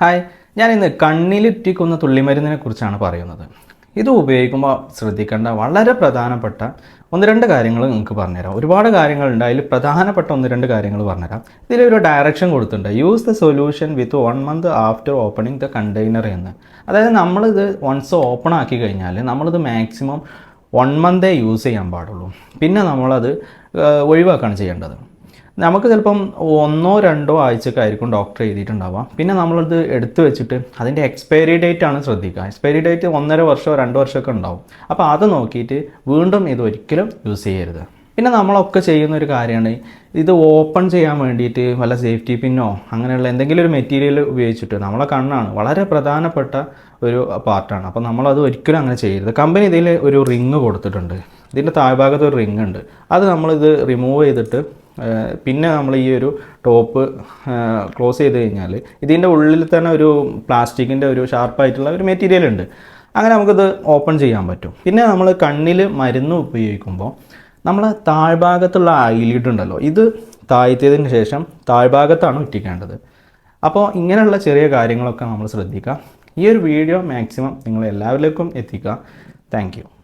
Hi ഞാൻ ഇന്ന് കണ്ണിലിറ്റിക്കുന്ന തുള്ളിമരുന്നിനെ കുറിച്ചാണ് പറയുന്നത്. ഇത് ഉപയോഗിക്കുമ്പോൾ ശ്രദ്ധിക്കേണ്ട വളരെ പ്രധാനപ്പെട്ട ഒന്ന് രണ്ട് കാര്യങ്ങൾ നിങ്ങൾക്ക് പറഞ്ഞുതരാം. ഒരുപാട് കാര്യങ്ങളുണ്ട് അതിൽ പ്രധാനപ്പെട്ട ഒന്ന് രണ്ട് കാര്യങ്ങൾ പറഞ്ഞുതരാം. ഇതിലൊരു ഡയറക്ഷൻ കൊടുത്തിട്ടുണ്ട്. Use the solution with one month after opening the container എന്ന്. അതായത് നമ്മളിത് വൺസ് ഓപ്പൺ ആക്കി കഴിഞ്ഞാൽ നമ്മളിത് മാക്സിമം വൺ മന്തേ യൂസ് ചെയ്യാൻ പാടുള്ളൂ. പിന്നെ നമ്മളത് ഒഴിവാക്കാണ് ചെയ്യേണ്ടത്. നമുക്ക് ചിലപ്പം ഒന്നോ രണ്ടോ ആഴ്ചക്കായിരിക്കും ഡോക്ടർ എഴുതിയിട്ടുണ്ടാവുക. പിന്നെ നമ്മളത് എടുത്തു വെച്ചിട്ട് അതിന്റെ എക്സ്പയറി ഡേറ്റ് ആണ് ശ്രദ്ധിക്കുക. എക്സ്പയറി ഡേറ്റ് ഒന്നര വർഷമോ രണ്ട് വർഷമൊക്കെ ഉണ്ടാവും. അപ്പോൾ അത് നോക്കിയിട്ട് വീണ്ടും ഇത് ഒരിക്കലും യൂസ് ചെയ്യരുത്. പിന്നെ നമ്മളൊക്കെ ചെയ്യുന്ന ഒരു കാര്യമാണ് ഇത് ഓപ്പൺ ചെയ്യാൻ വേണ്ടിയിട്ട് വല്ല സേഫ്റ്റി പിന്നോ അങ്ങനെയുള്ള എന്തെങ്കിലും ഒരു മെറ്റീരിയൽ ഉപയോഗിച്ചിട്ട് നമ്മളെ കണ്ണാണ് വളരെ പ്രധാനപ്പെട്ട ഒരു പാർട്ടാണ് അപ്പോൾ നമ്മളത് ഒരിക്കലും അങ്ങനെ ചെയ്യരുത്. കമ്പനി ഇതിൽ ഒരു റിങ് കൊടുത്തിട്ടുണ്ട്. ഇതിന്റെ താഴ്ഭാഗത്ത് ഒരു റിങ് ഉണ്ട്. അത് നമ്മളിത് റിമൂവ് ചെയ്തിട്ട് പിന്നെ നമ്മൾ ഈ ഒരു ടോപ്പ് ക്ലോസ് ചെയ്ത് കഴിഞ്ഞാൽ ഇതിന്റെ ഉള്ളിൽ തന്നെ ഒരു പ്ലാസ്റ്റിക്കിന്റെ ഒരു ഷാർപ്പായിട്ടുള്ള ഒരു മെറ്റീരിയൽ ഉണ്ട്. അങ്ങനെ നമുക്കിത് ഓപ്പൺ ചെയ്യാൻ പറ്റും. പിന്നെ നമ്മൾ കണ്ണിൽ മരുന്ന് ഉപയോഗിക്കുമ്പോൾ നമ്മൾ താഴ്ഭാഗത്തുള്ള ഐലിഡ് ഉണ്ടല്ലോ ഇത് താഴ്ത്തിയതിന് ശേഷം താഴ്ഭാഗത്താണ് ഉറ്റിക്കേണ്ടത് അപ്പോൾ ഇങ്ങനെയുള്ള ചെറിയ കാര്യങ്ങളൊക്കെ നമ്മൾ ശ്രദ്ധിക്കുക ഈ ഒരു വീഡിയോ മാക്സിമം നിങ്ങൾ എല്ലാവരിലേക്കും എത്തിക്കുക താങ്ക്